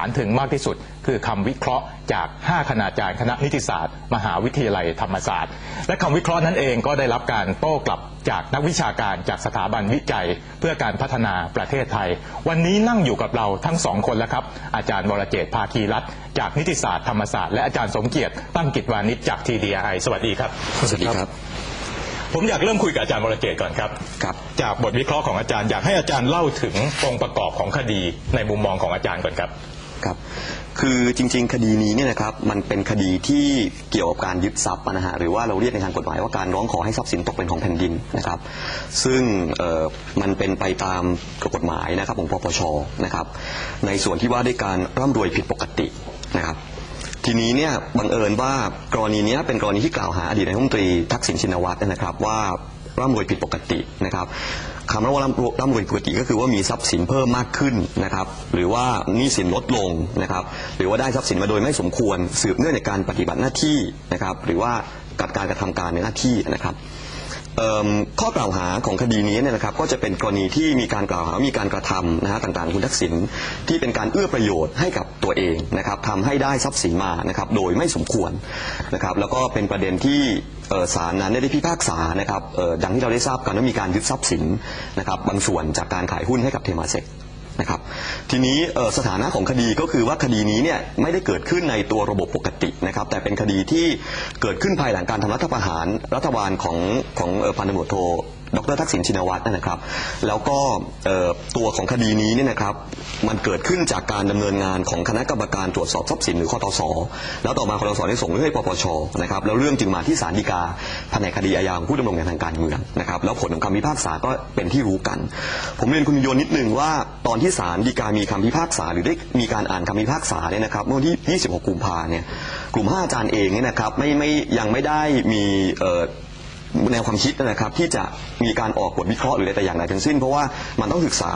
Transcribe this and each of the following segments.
อ่านถึงมากที่สุด คือคำวิเคราะห์จาก 5 คณาจารย์คณะนิติศาสตร์ มหาวิทยาลัยธรรมศาสตร์ และคำวิเคราะห์นั้นเองก็ได้รับการโต้กลับจากนักวิชาการจากสถาบันวิจัย เพื่อการพัฒนาประเทศไทย วันนี้นั่งอยู่กับเราทั้งสองคนแล้วครับ อาจารย์วรเจตน์ภาคีรัตน์จากนิติศาสตร์ธรรมศาสตร์และอาจารย์สมเกียรติตั้งกิจวานิชจาก TDI สวัสดีครับสวัสดีครับ ผมอยากเริ่มคุยกับอาจารย์วรเจตน์ก่อนครับครับ จากบทวิเคราะห์ของอาจารย์อยากให้อาจารย์เล่าถึงองค์ประกอบของคดีในมุมมองของอาจารย์ก่อนครับ ครับ คือจริง ๆ คดีนี้เนี่ยนะครับมันเป็นคดีที่เกี่ยวกับการยึดทรัพย์นะฮะหรือว่าเราเรียกในทางกฎหมายว่าการร้องขอให้ทรัพย์สินตกเป็นของแผ่นดินนะครับ ซึ่งเอ่อมันเป็นไปตามกฎหมายนะครับของปปชนะครับ ในส่วนที่ว่าด้วยการร่ำรวยผิดปกตินะครับทีนี้เนี่ยบังเอิญว่ากรณีนี้เป็นกรณีที่กล่าวหาอดีตนายกรัฐมนตรีทักษิณชินวัตรนะครับว่าร่ำรวยผิดปกตินะครับ คำว่าร่ำร่ำรวยปกติก็คือว่ามีทรัพย์สินเพิ่มมากขึ้นนะครับ หรือว่าหนี้สินลดลงนะครับ หรือว่าได้ทรัพย์สินมาโดยไม่สมควร สืบเนื่องในการปฏิบัติหน้าที่นะครับ หรือว่ากัดการกระทำการในหน้าที่นะครับข้อกล่าวหาของคดีนี้เนี่ยนะครับก็จะเป็นกรณีที่มีการกล่าวหา มีการกระทำนะฮะต่างๆคุณทักษิณที่เป็นการเอื้อประโยชน์ให้กับตัวเองนะครับทำให้ได้ทรัพย์สินมานะครับโดยไม่สมควรนะครับแล้วก็เป็นประเด็นที่ ศาลนั้นได้พิพากษานะครับดังที่เราได้ทราบกันว่ามีการยึดทรัพย์สินนะครับบางส่วนจากการขายหุ้นให้กับเทมาเซกนะครับทีนี้สถานะของคดีก็คือว่าคดีนี้เนี่ยไม่ได้เกิดขึ้นในตัวระบบปกตินะครับแต่เป็นคดีที่เกิดขึ้นภายหลังการทำรัฐประหารรัฐบาลของของพันตำรวจโท ดรทักษิณชินวัตรนะครับ แล้วก็ตัวของคดีนี้เนี่ยนะครับ มันเกิดขึ้นจากการดำเนินงานของคณะกรรมการตรวจสอบทรัพย์สินหรือคอตสแล้วต่อมาคอตสได้ส่งเรื่องให้ปปชนะครับแล้วเรื่องจึงมาที่ศาลฎีกาแผนกคดีอาญาของผู้ดำรงงานทางการเมืองนะครับแล้วผลของคำพิพากษาก็เป็นที่รู้กัน ผมเรียนคุณโยนนิดนึงว่าตอนที่ศาลฎีกามีคำพิพากษา หรือได้มีการอ่านคำพิพากษาเนี่ยนะครับเมื่อวันที่ 26 กุมภาเนี่ยกลุ่ม5อาจารย์เองเนี่ยนะครับไม่ไม่ยังไม่ได้มีเอ่อ แนวความคิดนะครับ ที่จะมีการออกบทวิเคราะห์หรืออะไรแต่อย่างใดทั้งสิ้น เพราะว่ามันต้องศึกษา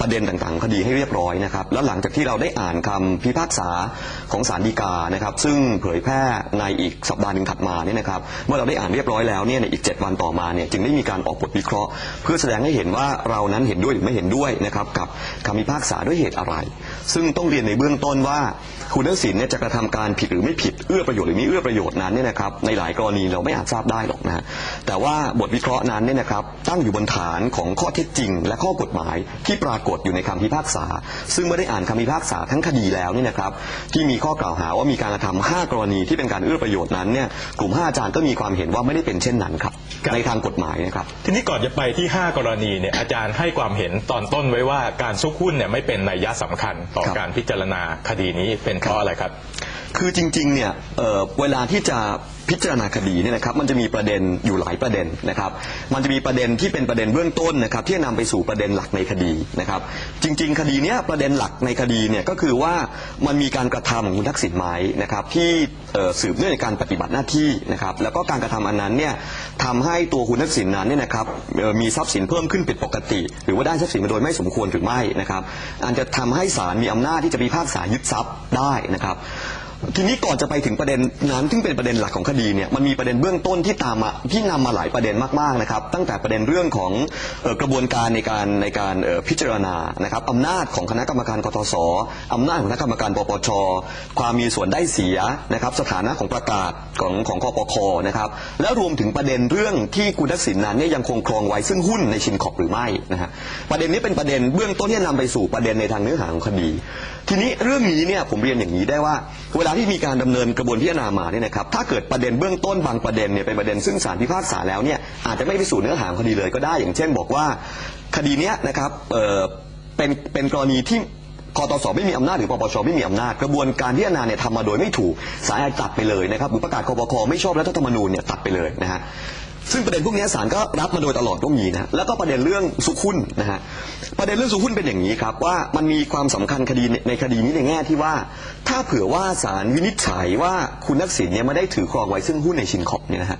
ประเด็นต่างๆ คดีให้เรียบร้อยนะครับ แล้วหลังจากที่เราได้อ่านคำพิพากษาของศาลฎีกานะครับ ซึ่งเผยแพร่ในอีกสัปดาห์หนึ่งถัดมาเนี่ยนะครับ เมื่อเราได้อ่านเรียบร้อยแล้วเนี่ยในอีก 7 วันต่อมาเนี่ยจึงได้มีการออกบทวิเคราะห์ เพื่อแสดงให้เห็นว่าเรานั้นเห็นด้วยหรือไม่เห็นด้วยนะครับกับคำพิพากษาด้วยเหตุอะไร ซึ่งต้องเรียนในเบื้องต้นว่าคุณทักษิณเนี่ยจะกระทำการผิดหรือไม่ผิดเอื้อประโยชน์หรือไม่เอื้อประโยชน์นั้นเนี่ยนะครับในหลายกรณีเราไม่อาจทราบได้หรอกนะแต่ว่าบทวิเคราะห์นั้นเนี่ยนะครับตั้งอยู่บนฐานของข้อเท็จจริง และข้อกฎหมายที่ปรากฏอยู่ในคำพิพากษา ซึ่งเมื่อได้อ่านคำพิพากษาทั้งคดีแล้วเนี่ยนะครับที่มีข้อกล่าวหาว่ามีการกระทำห้ากรณีที่เป็นการเอื้อประโยชน์นั้นเนี่ยกลุ่มห้าอาจารย์ก็มีความเห็นว่าไม่ได้เป็นเช่นนั้นครับครับ ในทางกฎหมายนะครับ ทีนี้ก่อนจะไปที่ 5 กรณีเนี่ยอาจารย์ให้ความเห็นตอนต้นไว้ว่าการซุกหุ้นเนี่ยไม่เป็นนัยยะสำคัญต่อครับ การพิจารณาคดีนี้เป็นเพราะอะไรครับ คือจริงๆเนี่ยเอ่อเวลาที่จะพิจารณาคดีเนี่ยนะครับมันจะมีประเด็นอยู่หลายประเด็นนะครับ มันจะมีประเด็นที่เป็นประเด็นเบื้องต้นนะครับที่จะนำไปสู่ประเด็นหลักในคดีนะครับ จริง ๆ คดีเนี้ยประเด็นหลักในคดีเนี่ยก็คือว่ามันมีการกระทำของคุณทักษิณไหมนะครับที่เอ่อสืบเนื่องในการปฏิบัติหน้าที่นะครับแล้วก็การกระทำอันนั้นเนี่ยทำให้ตัวคุณทักษิณนั้นเนี่ยนะครับเอ่อมีทรัพย์สินเพิ่มขึ้นผิดปกติ หรือว่าได้ทรัพย์สินมาโดยไม่สมควรหรือไม่นะครับอันจะทำให้ศาลมีอำนาจที่จะพิพากษายึดทรัพย์ได้นะครับ ทีนี้ก่อนจะไปถึงประเด็นนั้นซึ่งเป็นประเด็นหลักของคดีเนี่ยมันมีประเด็นเบื้องต้นที่ตามมาที่นำมาหลายประเด็นมากๆนะครับ ตั้งแต่ประเด็นเรื่องของเอ่อกระบวนการในการในการเอ่อพิจารณานะครับอำนาจของคณะกรรมการกตสอำนาจของคณะกรรมการปปชความมีส่วนได้เสียนะครับ สถานะของประกาศของของคอปคนะครับ แล้วรวมถึงประเด็นเรื่องที่คุณทักษิณนั้นเนี่ยยังคงครองไว้ซึ่งหุ้นในชินขอบหรือไม่นะฮะประเด็นนี้เป็นประเด็นเบื้องต้นที่จะนำไปสู่ประเด็นในทางเนื้อหาของคดี ทีนี้เรื่องนี้เนี่ยผมเรียนอย่างนี้ได้ว่าเวลาที่มีการดำเนินกระบวนพิจารณามาเนี่ยนะครับถ้าเกิดประเด็นเบื้องต้นบางประเด็นเนี่ยเป็นประเด็นซึ่งศาลพิพากษาแล้วเนี่ยอาจจะไม่ไปสู่เนื้อหาคดีเลยก็ได้ อย่างเช่น บอกว่าคดีเนี้ยนะครับเอ่อเป็นเป็นกรณีที่คอตสไม่มีอำนาจหรือปปชไม่มีอำนาจกระบวนการพิจารณาเนี่ยทำมาโดยไม่ถูกสายตัดไปเลยนะครับหรือประกาศคอปคอไม่ชอบรัฐธรรมนูญเนี่ยตัดไปเลยนะฮะ ซึ่งประเด็นพวกนี้ศาลก็รับมาโดยตลอดก็มีนะแล้วก็ประเด็นเรื่องสุขุนนะฮะประเด็นเรื่องสุขุนเป็นอย่างนี้ครับว่ามันมีความสำคัญคดีในคดีนี้ในแง่ที่ว่า ถ้าเผื่อว่าศาลวินิจฉัยว่าคุณนักสินเนี่ยไม่ได้ถือครองไว้ซึ่งหุ้นในชินคอปเนี่ยนะฮะ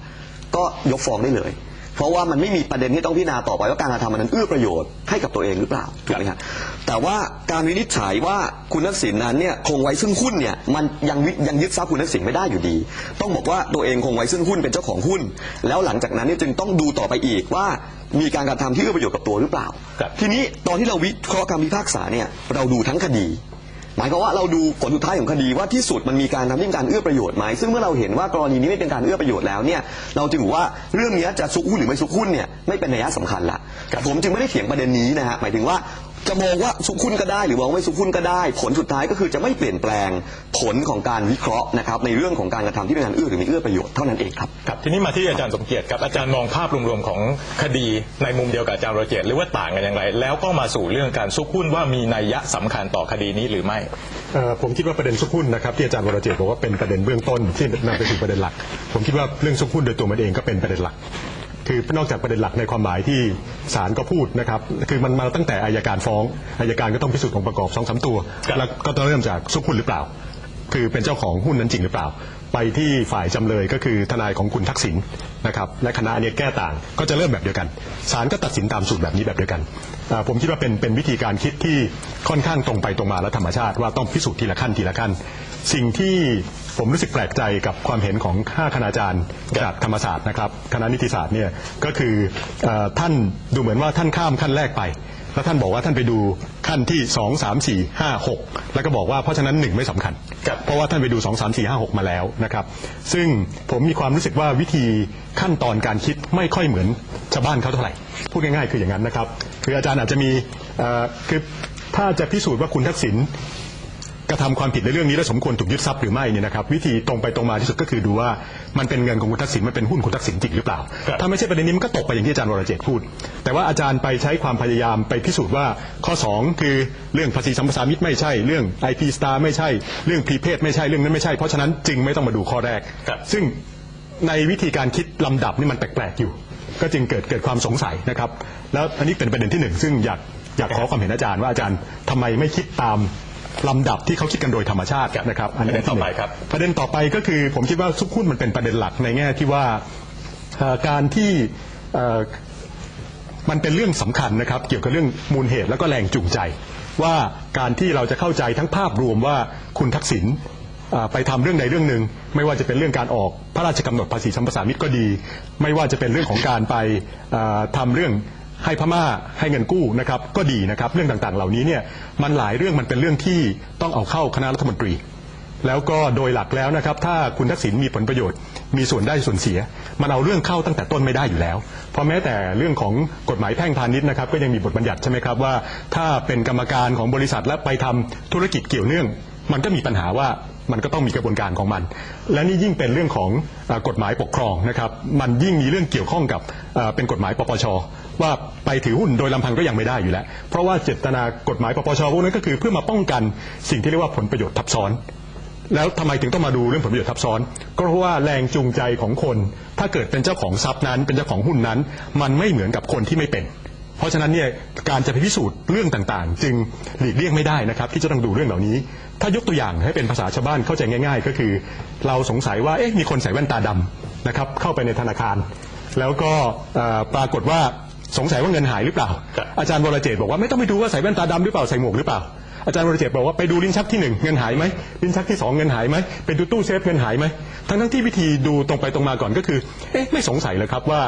ก็ยกฟ้องได้เลย เพราะว่ามันไม่มีประเด็นที่ต้องพิจารณาต่อไปว่าการกระทำมันนั้นเอื้อประโยชน์ให้กับตัวเองหรือเปล่าถูกไหมฮะแต่ว่าการวินิจฉัยว่าคุณทักษิณนั้นเนี่ยคงไว้ซึ่งหุ้นเนี่ยมันยังวิยังยึดทรัพย์คุณทักษิณไม่ได้อยู่ดี ต้องบอกว่าตัวเองคงไว้ซึ่งหุ้นเป็นเจ้าของหุ้น แล้วหลังจากนั้นเนี่ยจึงต้องดูต่อไปอีกว่ามีการกระทำที่เอื้อประโยชน์กับตัวหรือเปล่าครับทีนี้ตอนที่เราวิเคราะห์คำพิพากษาเนี่ยเราดูทั้งคดี หมายความว่าเราดูผลสุดท้ายของคดีว่าที่สุดมันมีการทำให้การเอื้อประโยชน์ไหมซึ่งเมื่อเราเห็นว่ากรณีนี้ไม่เป็นการเอื้อประโยชน์แล้วเนี่ยเราจึงบอกว่าเรื่องนี้จะซุกหุ้นหรือไม่ซุกหุ้นเนี่ยไม่เป็นนัยสำคัญละผมจึงไม่ได้เถียงประเด็นนี้นะฮะหมายถึงว่า จะมองว่าซุกหุ้นก็ได้หรือมองไม่ซุกหุ้นก็ได้ ผลสุดท้ายก็คือจะไม่เปลี่ยนแปลงผลของการวิเคราะห์นะครับในเรื่องของการกระทำที่เป็นการเอื้อหรือไม่เอื้อประโยชน์เท่านั้นเองครับครับทีนี้มาที่อาจารย์สมเกียรติครับอาจารย์มองภาพรวมๆของคดีในมุมเดียวกับอาจารย์โรเจตหรือว่าต่างกันอย่างไร แล้วก็มาสู่เรื่องการซุกหุ้นว่ามีนัยยะสำคัญต่อคดีนี้หรือไม่เอ่อผมคิดว่าประเด็นซุกหุ้นนะครับที่อาจารย์วรเจตบอกว่าเป็นประเด็นเบื้องต้นที่นำไปสู่ประเด็นหลัก ผมคิดว่าเรื่องซุกหุ้นโดยตัวมันเองก็เป็นประเด็นหลัก คือนอกจากประเด็นหลักในความหมายที่ศาลก็พูดนะครับคือมันมาตั้งแต่อายการฟ้องอายการก็ต้องพิสูจน์องค์ประกอบสองสามตัวครับแล้วก็ต้องเริ่มจากซุกหุ้นหรือเปล่า คือเป็นเจ้าของหุ้นนั้นจริงหรือเปล่า ไปที่ฝ่ายจำเลยก็คือทนายของคุณทักษิณนะครับและคณะเนี่ยแก้ต่างก็จะเริ่มแบบเดียวกันศาลก็ตัดสินตามสูตรแบบนี้แบบเดียวกันอ่าผมคิดว่าเป็นเป็นวิธีการคิดที่ค่อนข้างตรงไปตรงมาและธรรมชาติว่าต้องพิสูจน์ทีละขั้นทีละขั้น สิ่งที่ ผมรู้สึกแปลกใจกับความเห็นของข้าคณาจารย์จากธรรมศาสตร์นะครับคณะนิติศาสตร์เนี่ยก็คือเออท่านดูเหมือนว่าท่านข้ามขั้นแรกไป แล้วท่านบอกว่าท่านไปดูขั้นที่ 2 3 4 5 6 แล้วก็บอกว่าเพราะฉะนั้นหนึ่งไม่สำคัญ ครับเพราะว่าท่านไปดู 2 3 4 5 6 มาแล้วนะครับ ซึ่งผมมีความรู้สึกว่าวิธีขั้นตอนการคิดไม่ค่อยเหมือนชาวบ้านเขาเท่าไหร่ พูดง่ายๆคืออย่างนั้นนะครับ คืออาจารย์อาจจะมีเอ่อคือถ้าจะพิสูจน์ว่าคุณทักษิณ กระทำความผิดในเรื่องนี้และสมควรถูกยึดทรัพย์หรือไม่เนี่ยนะครับวิธีตรงไปตรงมาที่สุดก็คือดูว่ามันเป็นเงินของคุณทักษิณมันเป็นหุ้นคุณทักษิณจริงหรือเปล่า ถ้าไม่ใช่ประเด็นนี้มันก็ตกไปอย่างที่อาจารย์วรเจตพูด แต่ว่าอาจารย์ไปใช้ความพยายามไปพิสูจน์ว่าข้อ 2 คือเรื่องภาษีสัมปทานมิตรไม่ใช่เรื่อง IP Star ไม่ใช่เรื่องพรีเพดไม่ใช่เรื่องนั้นไม่ใช่เพราะฉะนั้นจึงไม่ต้องมาดูข้อแรก ซึ่งในวิธีการคิดลำดับนี่มันแปลกๆอยู่ ก็จึงเกิดเกิดความสงสัยนะครับแล้วอันนี้เป็นประเด็นที่หนึ่งซึ่งอยากอยากขอความเห็นอาจารย์ว่าอาจารย์ทำไมไม่คิดตาม ลำดับที่เขาคิดกันโดยธรรมชาตินะครับประเด็นต่อไปที่หงครับประเด็นต่อไปก็คือผมคิดว่าซุกหุ้นมันเป็นประเด็นหลักในแง่ที่ว่าเอ่อการที่เอ่อมันเป็นเรื่องสำคัญนะครับ เกี่ยวกับเรื่องมูลเหตุแล้วก็แรงจูงใจ ว่าการที่เราจะเข้าใจทั้งภาพรวมว่าคุณทักษิณอ่าไปทำเรื่องใดเรื่องหนึ่งไม่ว่าจะเป็นเรื่องการออกพระราชกำหนดภาษีสัมปทานมิตรก็ดี ไม่ว่าจะเป็นเรื่องของการไปอ่าทำเรื่อง ให้พม่าให้เงินกู้นะครับก็ดีนะครับเรื่องต่างๆ เหล่านี้เนี่ยมันหลายเรื่องมันเป็นเรื่องที่ต้องเอาเข้าคณะรัฐมนตรี แล้วก็โดยหลักแล้วนะครับถ้าคุณทักษิณมีผลประโยชน์ มีส่วนได้ส่วนเสีย มันเอาเรื่องเข้าตั้งแต่ต้นไม่ได้อยู่แล้ว เพราะแม้แต่เรื่องของกฎหมายแพ่งพาณิชย์นะครับก็ยังมีบทบัญญัติใช่ไหมครับว่า ถ้าเป็นกรรมการของบริษัทและไปทำธุรกิจเกี่ยวเนื่อง มันก็มีปัญหาว่ามันก็ต้องมีกระบวนการของมัน และนี่ยิ่งเป็นเรื่องของอกฎหมายปกครองนะครับ มันยิ่งมีเรื่องเกี่ยวข้องกับเป็นกฎหมายปปช ว่าไปถือหุ้นโดยลำพังก็ยังไม่ได้อยู่แล้ว เพราะว่าเจตนากฎหมายปปชพวกนั้นก็คือเพื่อมาป้องกันสิ่งที่เรียกว่าผลประโยชน์ทับซ้อนแล้วทำไมถึงต้องมาดูเรื่องผลประโยชน์ทับซ้อน ก็เพราะว่าแรงจูงใจของคน ถ้าเกิดเป็นเจ้าของทรัพย์นั้น เป็นเจ้าของหุ้นนั้น มันไม่เหมือนกับคนที่ไม่เป็น เพราะฉะนั้นเนี่ยการจะไปพิสูจน์เรื่องต่างๆ จึงหลีกเลี่ยงไม่ได้นะครับที่จะต้องดูเรื่องเหล่านี้ ถ้ายกตัวอย่างให้เป็นภาษาชาวบ้านเข้าใจง่าย ๆ ก็คือ เราสงสัยว่าเอ๊ะมีคนใส่แว่นตาดำนะครับเข้าไปในธนาคาร แล้วก็เอ่อปรากฏว่าสงสัยว่าเงินหายหรือเปล่า ครับอาจารย์วรเจตบอกว่าไม่ต้องไปดูว่าใส่แว่นตาดำหรือเปล่าใส่หมวกหรือเปล่าอาจารย์วรเจตบอกว่าไปดูลิ้นชักที่หนึ่งเงินหายไหมลิ้นชักที่สองเงินหายไหมไปดูตู้เซฟเงินหายไหม ทั้งทั้งที่วิธีดูตรงไปตรงมาก่อนก็คือ เอ๊ะไม่สงสัยเลยครับว่า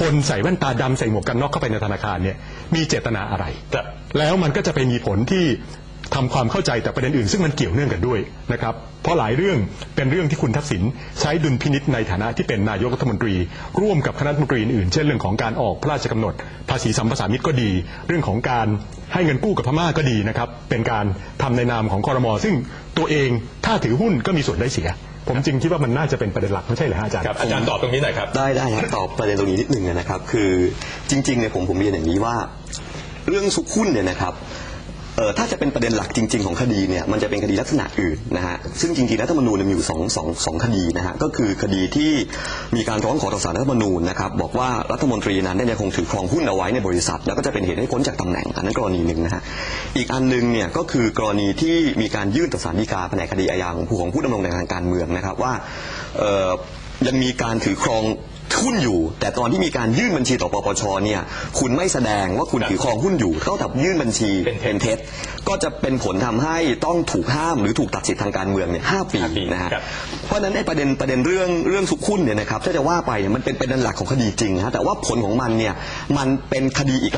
คนใส่แว่นตาดำใส่หมวกกันน็อกเข้าไปในธนาคารเนี่ยมีเจตนาอะไร ครับแล้วมันก็จะไปมีผลที่ทำความเข้าใจแต่ประเด็นอื่นซึ่งมันเกี่ยวเนื่องกันด้วยนะครับ เพราะหลายเรื่องเป็นเรื่องที่คุณทักษิณใช้ดุลพินิษในฐานะที่เป็นนายกรัฐมนตรี ร่วมกับคณะรัฐมนตรีอื่นๆเช่นเรื่องของการออกพระราชกำหนด ภาษีสัมปทานมิตรก็ดี เรื่องของการให้เงินกู้กับพม่าก็ดีนะครับเป็นการทำในนามของคอรมอซึ่งตัวเองถ้าถือหุ้นก็มีส่วนได้เสีย ผมจึงคิดว่ามันน่าจะเป็นประเด็นหลักไม่ใช่เหรอฮะอาจารย์ ครับอาจารย์ตอบตรงนี้หน่อยครับ ได้ได้ครับตอบประเด็นตรงนี้นิดนึงนะครับ คือจริงๆเนี่ยผมผมเรียนอย่างนี้ว่า เรื่องซุกหุ้นเนี่ยนะครับ เอ่อถ้าจะเป็นประเด็นหลักจริง ๆ ของคดีเนี่ยมันจะเป็นคดีลักษณะอื่นนะฮะซึ่งจริงๆรัฐธรรมนูญเนี่ยมีอยู่สองสองสองคดีนะฮะก็คือคดีที่มีการร้องขอต่อศาลรัฐธรรมนูญนะครับบอกว่ารัฐมนตรีนั้นได้ยังคงถือครองหุ้นเอาไว้ในบริษัท แล้วก็จะเป็นเหตุให้พ้นจากตำแหน่งอันนั้นกรณีหนึ่งนะฮะอีกอันหนึงเนี่ยก็คือกรณีที่มีการยื่นต่อศาลฎีกาแผนกคดีอาญาของผู้ของผู้ดำรงตำแหน่งทางการเมืองนะครับว่าเอ่อยังมีการถือครอง หุ้นอยู่ แต่ตอนที่มีการยื่นบัญชีต่อปปชเนี่ยคุณไม่แสดงว่าคุณครับถือครองหุ้นอยู่เท่ากับยื่นบัญชีเป็นเท็จเท็จก็จะเป็นผลทำให้ต้องถูกห้ามหรือถูกตัดสิทธิทางการเมืองเนี่ยห้าปีห้าปีนะฮะครับเพราะฉะนั้นไอ้ประเด็นประเด็นเรื่องเรื่องสุกหุ้นเนี่ยนะครับถ้าจะว่าไปเนี่ยมันเป็นประเด็นหลักของคดีจริงนะฮะแต่ว่าผลของมันเนี่ยมันเป็นคดีอีก